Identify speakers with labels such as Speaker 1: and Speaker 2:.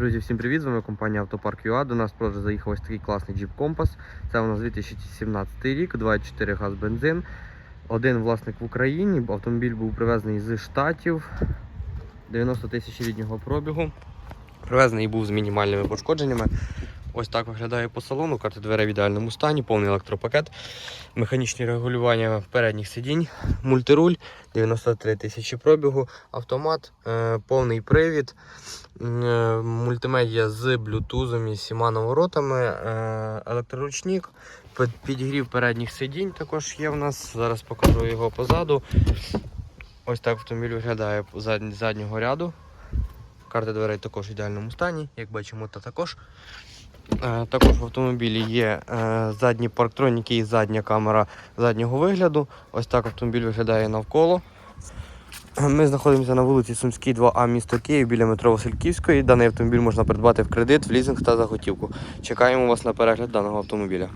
Speaker 1: Друзі, всім привіт! З вами компанія Автопарк ЮА. До нас просто заїхав ось такий класний Jeep Compass. Це у нас 2017 рік, 2.4 газ бензин. Один власник в Україні. Автомобіль був привезений з Штатів. 90 тисяч ріднього пробігу. Привезений був з мінімальними пошкодженнями. Ось так виглядає по салону. Карти дверей в ідеальному стані, повний електропакет, механічні регулювання передніх сидінь, мультируль, 93 тисячі пробігу, автомат, е, повний привід, е, мультимедіа з блютузом і всіма наворотами, е, електроручник, підігрів передніх сидінь також є в нас. Зараз покажу його позаду. Ось так автомобіль виглядає з заднього ряду. Карти дверей також в ідеальному стані, як бачимо, та також. Е, Також в автомобілі є е, задні парктроніки і задня камера заднього вигляду. Ось так автомобіль виглядає навколо. Ми знаходимося на вулиці Сумській, 2А, місто Київ, біля метро Васильківської. Даний автомобіль можна придбати в кредит, в лізинг та за готівку. Чекаємо вас на перегляд даного автомобіля.